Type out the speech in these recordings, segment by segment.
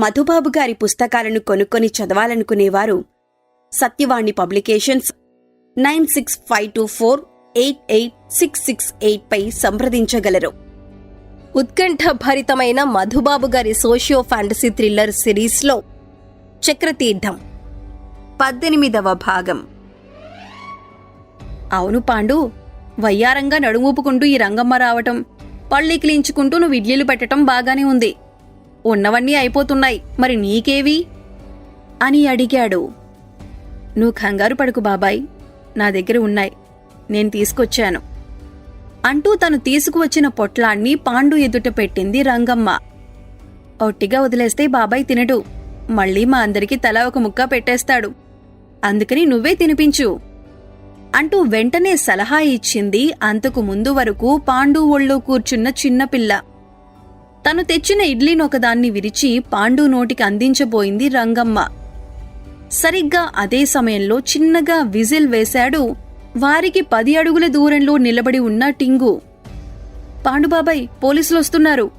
మధుబాబు గారి పుస్తకాలను కొనుక్కొని చదవాలనుకునేవారు. Satyavani publications nine six five two four eight eight six six eight పై సంప్రదించగలరు. ఉత్కంఠభరితమైన మధుబాబు గారి సోషియో ఫ్యాంటసీ థ్రిల్లర్ సిరీస్లో చక్రతీర్థం. పద్దెనిమిదవ భాగం. అవును పాండు వయ్యారంగా నడుమూపుకుంటూ ఈ రంగమ్మ రావటం పళ్ళికిలించుకుంటూ నువ్వు ఇడ్లీలు పెట్టడం బాగానే ఉంది. ఉన్నవన్నీ అయిపోతున్నాయి. మరి నీకేవి? అని అడిగాడు. నువ్వు కంగారు పడుకు బాబాయ్. నా దగ్గర ఉన్నాయి. నేను తీసుకొచ్చాను. అంటూ తను తీసుకువచ్చిన పొట్లాన్ని పాండు ఎదుట పెట్టింది రంగమ్మ. ఒట్టిగా వదిలేస్తే బాబాయ్ తినడు. మళ్ళీ మా అందరికీ తల ఒక ముక్క పెట్టేస్తాడు. అందుకని నువ్వే తినిపించు. అంటూ వెంటనే సలహా ఇచ్చింది అంతకు ముందు వరకు పాండు ఒళ్ళో కూర్చున్న చిన్నపిల్ల. తను తెచ్చిన ఇడ్లీనొకదాన్ని విరిచి పాండు నోటికి అందించబోయింది రంగమ్మ. సరిగ్గా అదే సమయంలో చిన్నగా విజిల్ వేశాడు వారికి పది అడుగుల దూరంలో నిలబడి ఉన్న టింగు. పాండుబాబాయ్ పోలీసులు వస్తున్నారు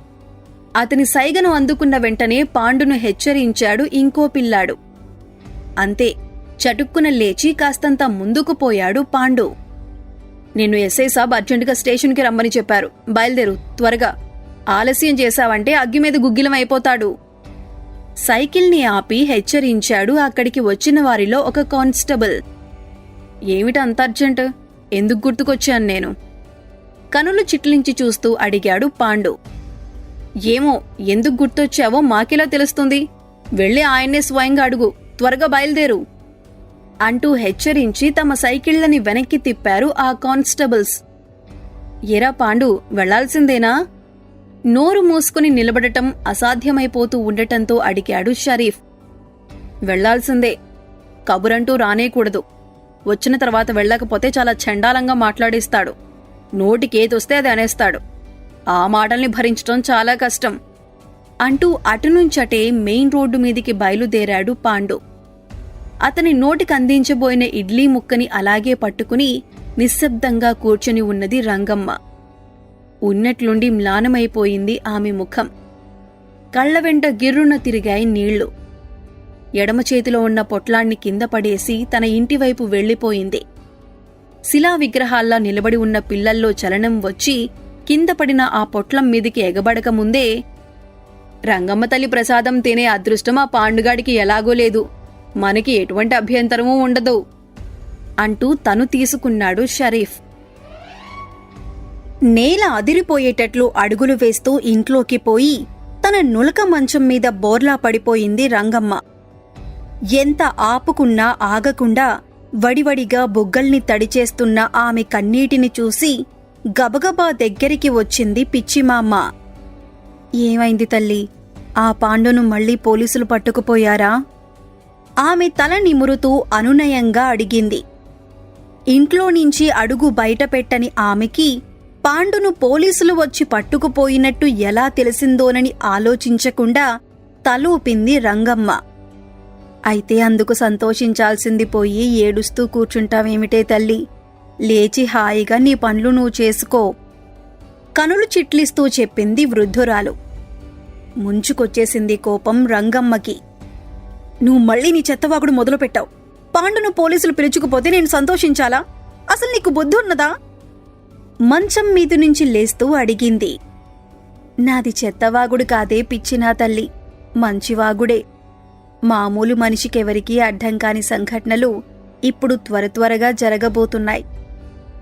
అతని సైగను అందుకున్న వెంటనే పాండును హెచ్చరించాడు ఇంకో పిల్లాడు. అంతే చటుక్కున లేచి కాస్తంత ముందుకు పోయాడు పాండు. నిన్ను ఎస్ఐ సాబ్ అర్జెంటుగా స్టేషన్కి రమ్మని చెప్పారు. బయలుదేరు త్వరగా. ఆలస్యం చేశావంటే అగ్గి మీద గుగ్గిలం అయిపోతాడు. సైకిల్ని ఆపి హెచ్చరించాడు అక్కడికి వచ్చిన వారిలో ఒక కానిస్టేబుల్. ఏమిటి అంత అర్జెంట్? ఎందుకు గుర్తుకొచ్చాను నేను? కనులు చిట్లించి చూస్తూ అడిగాడు పాండు. ఏమో ఎందుకు గుర్తొచ్చావో మాకెలా తెలుస్తుంది? వెళ్ళి ఆయన్నే స్వయంగా అడుగు త్వరగా బయలుదేరు. అంటూ హెచ్చరించి తమ సైకిళ్ళని వెనక్కి తిప్పారు ఆ కానిస్టేబుల్స్. ఎరా పాండు వెళ్ళాల్సిందేనా నోరు మూసుకుని నిలబడటం అసాధ్యమైపోతూ ఉండటంతో అడిగాడు షరీఫ్. వెళ్ళాల్సిందే. కబురంటూ రానేకూడదు. వచ్చిన తర్వాత వెళ్ళకపోతే చాలా చండాలంగా మాట్లాడిస్తాడు. నోటికేదొస్తే అది అనేస్తాడు. ఆ మాటల్ని భరించటం చాలా కష్టం. అంటూ అటునుంచటే మెయిన్ రోడ్డు మీదికి బయలుదేరాడు పాండు. అతని నోటికి అందించబోయిన ఇడ్లీ ముక్కని అలాగే పట్టుకుని నిశ్శబ్దంగా కూర్చుని ఉన్నది రంగమ్మ. ఉన్నట్లుండి మ్లానమైపోయింది ఆమె ముఖం. కళ్ళ వెంట గిర్రున తిరిగాయి నీళ్ళు. ఎడమ చేతిలో ఉన్న పొట్లాన్ని కింద పడేసి తన ఇంటివైపు వెళ్ళిపోయింది శిలా విగ్రహాల్లా నిలబడి ఉన్న పిల్లల్లో చలనం వచ్చి కింద పడిన ఆ పొట్లం మీదికి ఎగబడక ముందే రంగమ్మ తల్లి ప్రసాదం తినే అదృష్టం ఆ పాండుగాడికి ఎలాగో లేదు. మనకి ఎటువంటి అభ్యంతరమూ ఉండదు అంటూ తను తీసుకున్నాడు షరీఫ్. నేల అదిరిపోయేటట్లు అడుగులు వేస్తూ ఇంట్లోకి పోయి తన నులక మంచం మీద బోర్లా పడిపోయింది రంగమ్మ. ఎంత ఆపుకున్నా ఆగకుండా వడివడిగా బుగ్గల్ని తడిచేస్తున్న ఆమె కన్నీటిని చూసి గబగబా దగ్గరికి వచ్చింది పిచ్చిమామ్మ ఏమైంది తల్లి? ఆ పాండును మళ్ళీ పోలీసులు పట్టుకుపోయారా? ఆమె తల నిమురుతూ అనునయంగా అడిగింది. ఇంట్లో నుంచి అడుగు బయటపెట్టని ఆమెకి పాండును పోలీసులు వచ్చి పట్టుకుపోయినట్టు ఎలా తెలిసిందోనని ఆలోచించకుండా తలూపింది రంగమ్మ. అయితే అందుకు సంతోషించాల్సింది పోయి ఏడుస్తూ కూర్చుంటావేమిటే తల్లి? లేచి హాయిగా నీ పనులు నువ్వు చేసుకో. కనులు చిట్లిస్తూ చెప్పింది వృద్ధురాలు. ముంచుకొచ్చేసింది కోపం రంగమ్మకి. నువ్వు మళ్ళీ నీ చెత్తవాగుడు మొదలుపెట్టావు. పాండును పోలీసులు పిలుచుకుపోతే నేను సంతోషించాలా? అసలు నీకు బుద్ధి ఉన్నదా మంచం మీది నుంచి లేస్తూ అడిగింది. నాది చెత్తవాగుడు కాదే పిచ్చినా తల్లి. మంచివాగుడే. మామూలు మనిషికెవరికీ అడ్డం కాని సంఘటనలు ఇప్పుడు త్వర త్వరగా జరగబోతున్నాయి.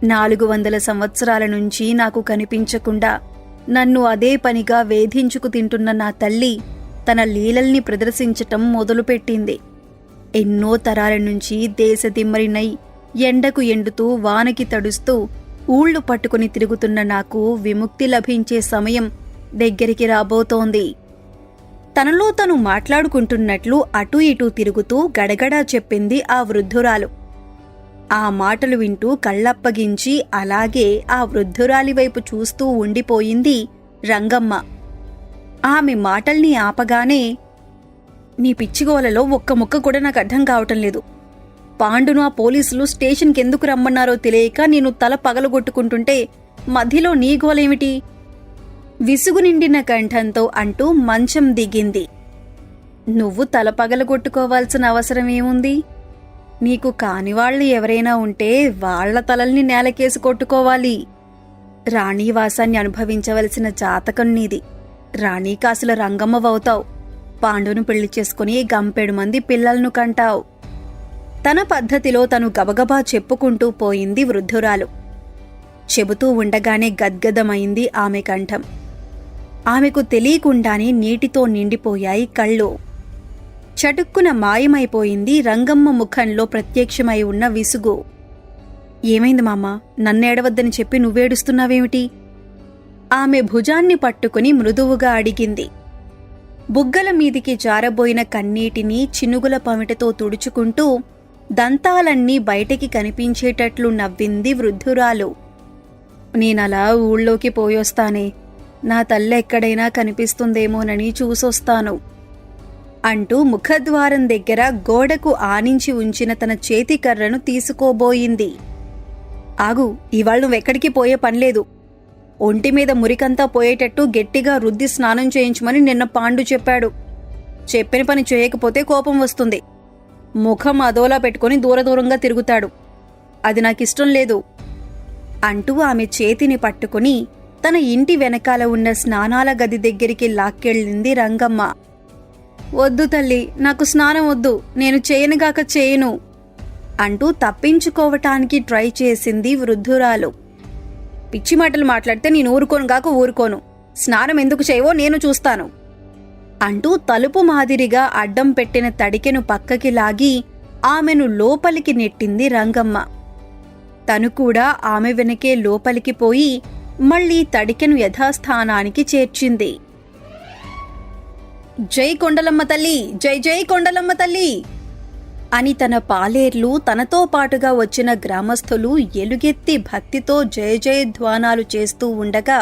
నాలుగు వందల సంవత్సరాల నుంచి నాకు కనిపించకుండా నన్ను అదే పనిగా వేధించుకు తింటున్న నా తల్లి తన లీలల్ని ప్రదర్శించటం మొదలుపెట్టింది. ఎన్నో తరాల నుంచి దేశదిమ్మరినై ఎండకు ఎండుతూ వానకి తడుస్తూ ఊళ్ళు పట్టుకుని తిరుగుతున్న నాకు విముక్తి లభించే సమయం దగ్గరికి రాబోతోంది. తనలో తను మాట్లాడుకుంటున్నట్లు అటూ ఇటూ తిరుగుతూ గడగడా చెప్పింది ఆ వృద్ధురాలు. ఆ మాటలు వింటూ కళ్ళప్పగించి అలాగే ఆ వృద్ధురాలి వైపు చూస్తూ ఉండిపోయింది రంగమ్మ. ఆమె మాటల్ని ఆపగానే నీ పిచ్చిగోలలో ఒక్క ముక్క కూడా నాకు అర్థం కావటం లేదు. పాండును ఆ పోలీసులు స్టేషన్కి ఎందుకు రమ్మన్నారో తెలియక నేను తల పగలగొట్టుకుంటుంటే మధ్యలో నీ గోలేమిటి? విసుగు నిండిన కంఠంతో అంటూ మంచం దిగింది. నువ్వు తల పగలగొట్టుకోవాల్సిన అవసరం ఏముంది? నీకు కాని వాళ్ళు ఎవరైనా ఉంటే వాళ్ళ తలల్ని నేలకేసి కొట్టుకోవాలి. రాణీవాసాన్ని అనుభవించవలసిన జాతకం నీది. రాణీకాసుల రంగమ్మవవుతావు. పాండును పెళ్ళి చేసుకుని గంపెడు మంది పిల్లలను కంటావు. తన పద్ధతిలో తను గబగబా చెప్పుకుంటూ పోయింది వృద్ధురాలు. చెబుతూ ఉండగానే గద్గదమైంది ఆమె కంఠం. ఆమెకు తెలియకుండానే నీటితో నిండిపోయాయి కళ్ళు. చటుక్కున మాయమైపోయింది రంగమ్మ ముఖంలో ప్రత్యక్షమై ఉన్న విసుగు. ఏమైంది మామ? నన్నేడవద్దని చెప్పి నువ్వేడుస్తున్నావేమిటి? ఆమె భుజాన్ని పట్టుకుని మృదువుగా అడిగింది. బుగ్గల మీదికి జారబోయిన కన్నీటిని చినుగుల పమిటతో తుడుచుకుంటూ దంతాలన్నీ బయటికి కనిపించేటట్లు నవ్వింది వృద్ధురాలు. నేనలా ఊళ్ళోకి పోయొస్తానే. నా తల్లి ఎక్కడైనా కనిపిస్తుందేమోనని చూసొస్తాను. అంటూ ముఖద్వారం దగ్గర గోడకు ఆనించి ఉంచిన తన చేతి కర్రను తీసుకోబోయింది. ఆగు ఇవాళ నువ్వెక్కడికి పోయే పనిలేదు. ఒంటి మీద మురికంతా పోయేటట్టు గట్టిగా రుద్ది స్నానం చేయించమని నిన్న పాండు చెప్పాడు. చెప్పిన పని చేయకపోతే కోపం వస్తుంది. ముఖం అదోలా పెట్టుకుని దూరదూరంగా తిరుగుతాడు. అది నాకిష్టం లేదు. అంటూ ఆమె చేతిని పట్టుకుని తన ఇంటి వెనకాల ఉన్న స్నానాల గది దగ్గరికి లాక్కెళ్ళింది రంగమ్మ. వద్దు తల్లి నాకు స్నానం వద్దు నేను చేయనుగాక చేయను అంటూ తప్పించుకోవటానికి ట్రై చేసింది వృద్ధురాలు. పిచ్చి మాటలు మాట్లాడితే నేను ఊరుకోను గాక ఊరుకోను. స్నానం ఎందుకు చేయవో నేను చూస్తాను. అంటూ తలుపు మాదిరిగా అడ్డం పెట్టిన తడికెను పక్కకి లాగి ఆమెను లోపలికి నెట్టింది రంగమ్మ. తను కూడా ఆమె వెనకే లోపలికి పోయి మళ్ళీ తడికెను యథాస్థానానికి చేర్చింది. జై కొండలమ్మ తల్లి! జై జై కొండలమ్మ తల్లి! అని తన పాలేర్లు తనతో పాటుగా వచ్చిన గ్రామస్థులు ఎలుగెత్తి భక్తితో జయ జయధ్వానాలు చేస్తూ ఉండగా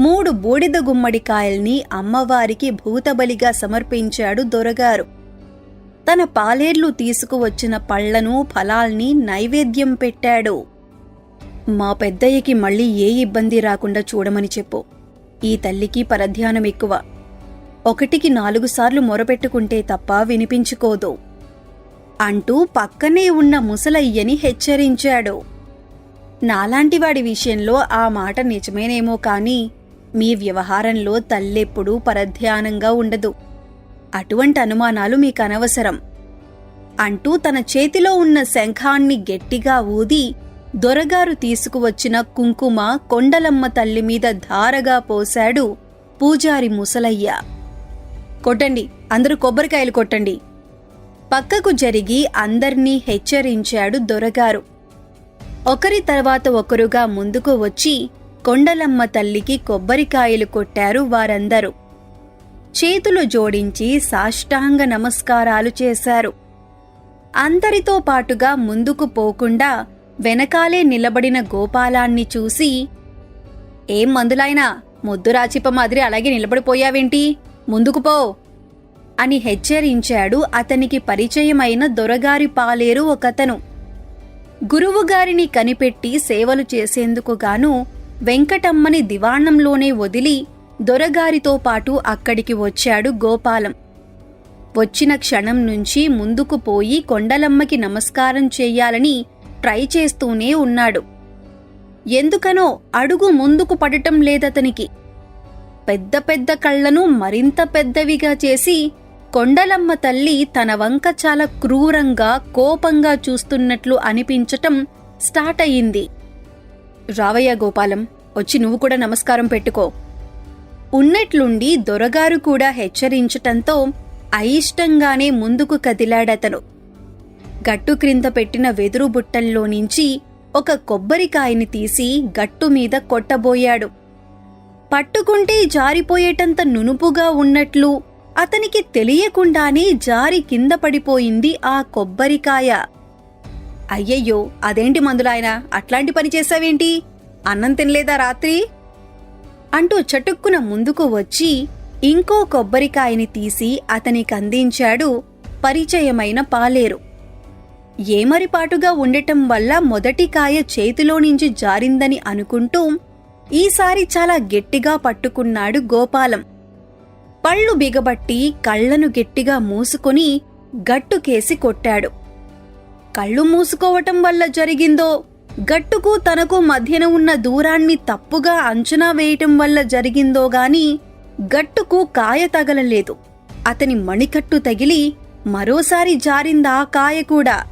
మూడు బూడిద గుమ్మడికాయల్ని అమ్మవారికి భూతబలిగా సమర్పించాడు దొరగారు. తన పాలేర్లు తీసుకువచ్చిన పళ్ళను ఫలాల్ని నైవేద్యం పెట్టాడు. మా పెద్దయ్యకి మళ్ళీ ఏ ఇబ్బంది రాకుండా చూడమని చెప్పు. ఈ తల్లికి పరధ్యానం ఎక్కువ. ఒకటికి నాలుగు సార్లు మొరపెట్టుకుంటే తప్ప వినిపించుకోదు. అంటూ పక్కనే ఉన్న ముసలయ్యని హెచ్చరించాడు. నాలాంటివాడి విషయంలో ఆ మాట నిజమేనేమో కానీ మీ వ్యవహారంలో తల్లెప్పుడూ పరధ్యానంగా ఉండదు. అటువంటి అనుమానాలు మీకు అనవసరం అంటూ తన చేతిలో ఉన్న శంఖాన్ని గట్టిగా ఊది దొరగారు తీసుకువచ్చిన కుంకుమ కొండలమ్మ తల్లి మీద ధారగా పోశాడు పూజారి ముసలయ్య. కొట్టండి అందరూ కొబ్బరికాయలు కొట్టండి. పక్కకు జరిగి అందర్నీ హెచ్చరించాడు దొరగారు. ఒకరి తర్వాత ఒకరుగా ముందుకు వచ్చి కొండలమ్మ తల్లికి కొబ్బరికాయలు కొట్టారు వారందరూ. చేతులు జోడించి సాష్టాంగ నమస్కారాలు చేశారు. అందరితో పాటుగా ముందుకు పోకుండా వెనకాలే నిలబడిన గోపాలాన్ని చూసి ఏం మందులైనా ముద్దురాచిప మాదిరి అలాగే నిలబడిపోయావేంటి? ముందుకు పో అని హెచ్చరించాడు అతనికి పరిచయమైన దొరగారి పాలేరు ఒకతను. గురువుగారిని కనిపెట్టి సేవలు చేసేందుకుగాను వెంకటమ్మని దివాణంలోనే వదిలి దొరగారితో పాటు అక్కడికి వచ్చాడు గోపాలం. వచ్చిన క్షణం నుంచి ముందుకు పోయి కొండలమ్మకి నమస్కారం చెయ్యాలని ట్రై చేస్తూనే ఉన్నాడు. ఎందుకనో అడుగు ముందుకు పడటం లేదతనికి. పెద్ద పెద్ద కళ్ళను మరింత పెద్దవిగా చేసి కొండలమ్మ తల్లి తన వంక చాలా క్రూరంగా కోపంగా చూస్తున్నట్లు అనిపించటం స్టార్ట్ అయింది రావయ్య గోపాలం వచ్చి నువ్వు కూడా నమస్కారం పెట్టుకో. ఉన్నట్లుండి దొరగారు కూడా హెచ్చరించటంతో అయిష్టంగానే ముందుకు కదిలాడతను. గట్టు క్రింద పెట్టిన వెదురు బుట్టల్లో నుంచి ఒక కొబ్బరికాయని తీసి గట్టు మీద కొట్టబోయాడు. పట్టుకుంటే జారిపోయేటంత నునుపుగా ఉన్నట్లు అతనికి తెలియకుండానే జారి కింద పడిపోయింది ఆ కొబ్బరికాయ. అయ్యయ్యో అదేంటి మందులాయన? అట్లాంటి పని చేశావేంటి? అన్నం తినలేదా రాత్రి? అంటూ చటుక్కున ముందుకు వచ్చి ఇంకో కొబ్బరికాయని తీసి అతనికి అందించాడు పరిచయమైన పాలేరు. ఏమరిపాటుగా ఉండటం వల్ల మొదటి కాయ చేతిలో నుంచి జారిందని అనుకుంటూ ఈసారి చాలా గట్టిగా పట్టుకున్నాడు గోపాలం. పళ్ళు బిగబట్టి కళ్ళను గట్టిగా మూసుకొని గట్టుకేసి కొట్టాడు. కళ్ళు మూసుకోవటం వల్ల జరిగిందో గట్టుకు తనకు మధ్యన ఉన్న దూరాన్ని తప్పుగా అంచనా వేయటం వల్ల జరిగిందో గాని గట్టుకు కాయ తగలలేదు. అతని మణికట్టు తగిలి మరోసారి జారిందా కాయ కూడా.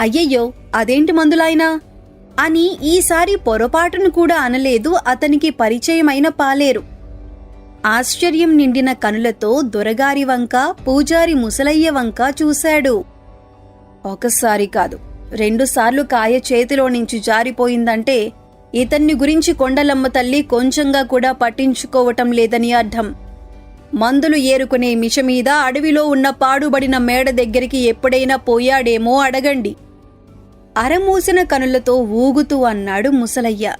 అయ్యయ్యో అదేంటి మందులాయనా? అని ఈసారి పొరపాటును కూడా అనలేదు అతనికి పరిచయమైన పాలేరు. ఆశ్చర్యం నిండిన కనులతో దొరగారి వంక పూజారి ముసలయ్య వంక చూశాడు. ఒకసారి కాదు. రెండుసార్లు కాయ చేతిలో నుంచి జారిపోయిందంటే ఇతన్ని గురించి కొండలమ్మ తల్లి కొంచెంగా కూడా పట్టించుకోవటం లేదని అర్థం. మందులు ఏరుకునే మిష మీద అడవిలో ఉన్న పాడుబడిన మేడ దగ్గరికి ఎప్పుడైనా పోయాడేమో అడగండి. అరమూసిన కనులతో ఊగుతూ అన్నాడు ముసలయ్య.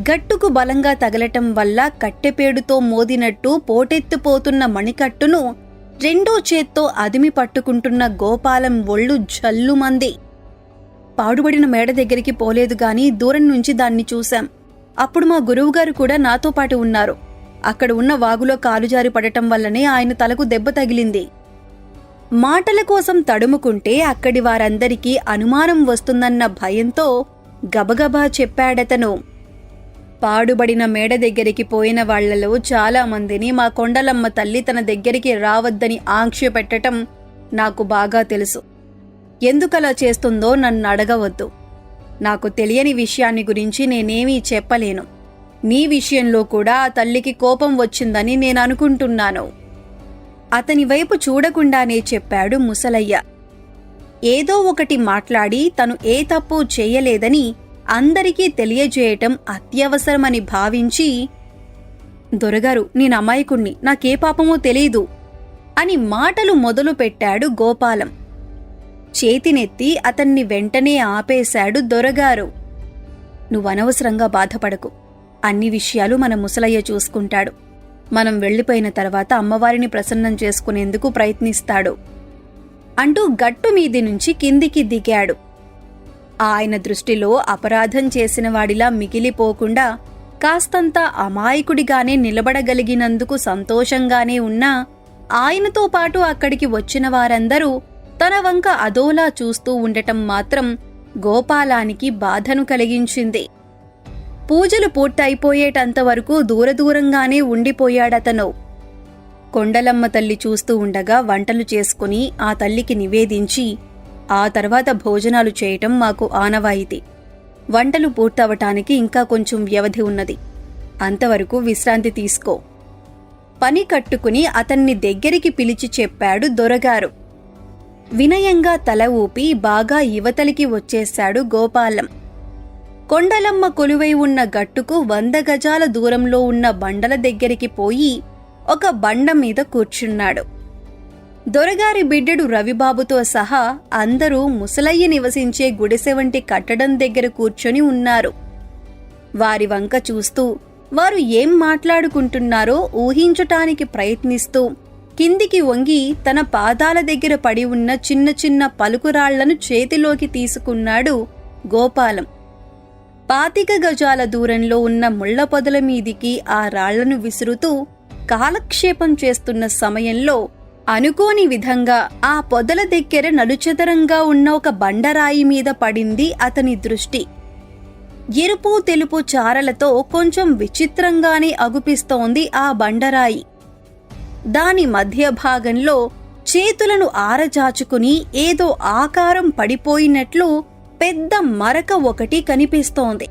గట్టుకు బలంగా తగలటం వల్ల కట్టెపేడుతో మోదినట్టు పోటెత్తిపోతున్న మణికట్టును రెండో చేత్తో అదిమి పట్టుకుంటున్న గోపాలం ఒళ్ళు జల్లుమంది పాడుబడిన మేడ దగ్గరికి పోలేదు గాని దూరం నుంచి దాన్ని చూశాం. అప్పుడు మా గురువుగారు కూడా నాతో పాటు ఉన్నారు. అక్కడ ఉన్న వాగులో కాలుజారి పడటం వల్లనే ఆయన తలకు దెబ్బ తగిలింది. మాటల కోసం తడుముకుంటే అక్కడి వారందరికీ అనుమానం వస్తుందన్న భయంతో గబగబా చెప్పాడతను. పాడుబడిన మేడ దగ్గరికి పోయిన వాళ్ళలో చాలామందిని మా కొండలమ్మ తల్లి తన దగ్గరికి రావద్దని ఆంక్ష పెట్టటం నాకు బాగా తెలుసు. ఎందుకలా చేస్తుందో నన్ను అడగవద్దు. నాకు తెలియని విషయాన్ని గురించి నేనేమీ చెప్పలేను. నీ విషయంలో కూడా ఆ తల్లికి కోపం వచ్చిందని నేను అనుకుంటున్నాను. అతని వైపు చూడకుండానే చెప్పాడు ముసలయ్య. ఏదో ఒకటి మాట్లాడి తను ఏ తప్పు చేయలేదని అందరికీ తెలియజేయటం అత్యవసరమని భావించి దొరగారు నేను అమాయకుణ్ణి. నాకే పాపమో తెలీదు అని మాటలు మొదలు పెట్టాడు గోపాలం. చేతినెత్తి అతన్ని వెంటనే ఆపేశాడు దొరగారు. నువ్వనవసరంగా బాధపడకు. అన్ని విషయాలు మన ముసలయ్య చూసుకుంటాడు. మనం వెళ్ళిపోయిన తర్వాత అమ్మవారిని ప్రసన్నం చేసుకునేందుకు ప్రయత్నిస్తాడు అంటూ గట్టు మీది నుంచి కిందికి దిగాడు. ఆయన దృష్టిలో అపరాధం చేసిన వాడిలా మిగిలిపోకుండా కాస్తంత అమాయకుడిగానే నిలబడగలిగినందుకు సంతోషంగానే ఉన్నా ఆయనతో పాటు అక్కడికి వచ్చిన వారందరూ తన వంక అదోలా చూస్తూ ఉండటం మాత్రం గోపాలానికి బాధను కలిగించింది. పూజలు పూర్తయిపోయేటంతవరకు దూరదూరంగానే ఉండిపోయాడతను. కొండలమ్మ తల్లి చూస్తూ ఉండగా వంటలు చేసుకుని ఆ తల్లికి నివేదించి ఆ తర్వాత భోజనాలు చేయటం మాకు ఆనవాయితీ. వంటలు పూర్తవటానికి ఇంకా కొంచెం వ్యవధి ఉన్నది. అంతవరకు విశ్రాంతి తీసుకో. పని కట్టుకుని అతన్ని దగ్గరికి పిలిచి చెప్పాడు దొరగారు. వినయంగా తల ఊపి బాగా యువతలికి వచ్చేశాడు గోపాలం. కొండలమ్మ కొలువై ఉన్న గట్టుకు వంద గజాల దూరంలో ఉన్న బండల దగ్గరికి పోయి ఒక బండ మీద కూర్చున్నాడు. దొరగారి బిడ్డడు రవిబాబుతో సహా అందరూ ముసలయ్య నివసించే గుడిసె వంటి కట్టడం దగ్గర కూర్చొని ఉన్నారు. వారి వంక చూస్తూ వారు ఏం మాట్లాడుకుంటున్నారో ఊహించటానికి ప్రయత్నిస్తూ కిందికి వంగి తన పాదాల దగ్గర పడి ఉన్న చిన్న చిన్న పలుకురాళ్ళను చేతిలోకి తీసుకున్నాడు గోపాలం. పాతిక గజాల దూరంలో ఉన్న ముళ్ళ పొదల మీదికి ఆ రాళ్ళను విసురుతూ కాలక్షేపం చేస్తున్న సమయంలో అనుకోని విధంగా ఆ పొదల దగ్గర నలుచదరంగా ఉన్న ఒక బండరాయి మీద పడింది అతని దృష్టి. ఎరుపు తెలుపు చారలతో కొంచెం విచిత్రంగానే అగుపిస్తోంది ఆ బండరాయి. దాని మధ్య భాగంలో చేతులను ఆరజాచుకుని ఏదో ఆకారం పడిపోయినట్లు పెద్ద మరక ఒకటి కనిపిస్తోంది.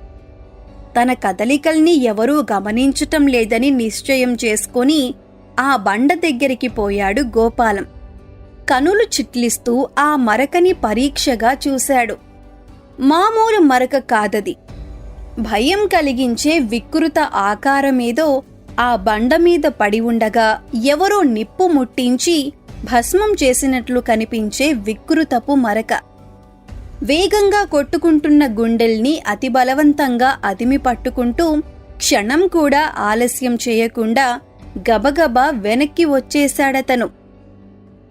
తన కదలికల్ని ఎవరూ గమనించటం లేదని నిశ్చయం చేసుకుని ఆ బండ దగ్గరికి పోయాడు గోపాలం. కనులు చిట్లిస్తూ ఆ మరకని పరీక్షగా చూశాడు. మామూలు మరక కాదది. భయం కలిగించే వికృత ఆకారమేదో ఆ బండ మీద పడి ఉండగా ఎవరో నిప్పు ముట్టించి భస్మం చేసినట్లు కనిపించే వికృతపు మరక. వేగంగా కొట్టుకుంటున్న గుండెల్ని అతి బలవంతంగా అదిమి పట్టుకుంటూ క్షణం కూడా ఆలస్యం చేయకుండా గబగబా వెనక్కి వచ్చేశాడతను.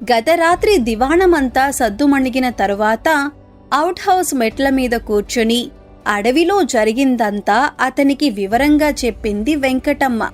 గత రాత్రి దివాణమంతా సద్దుమణిగిన తరువాత అవుట్ హౌస్ మెట్ల మీద కూర్చొని అడవిలో జరిగిందంతా అతనికి వివరంగా చెప్పింది వెంకటమ్మ.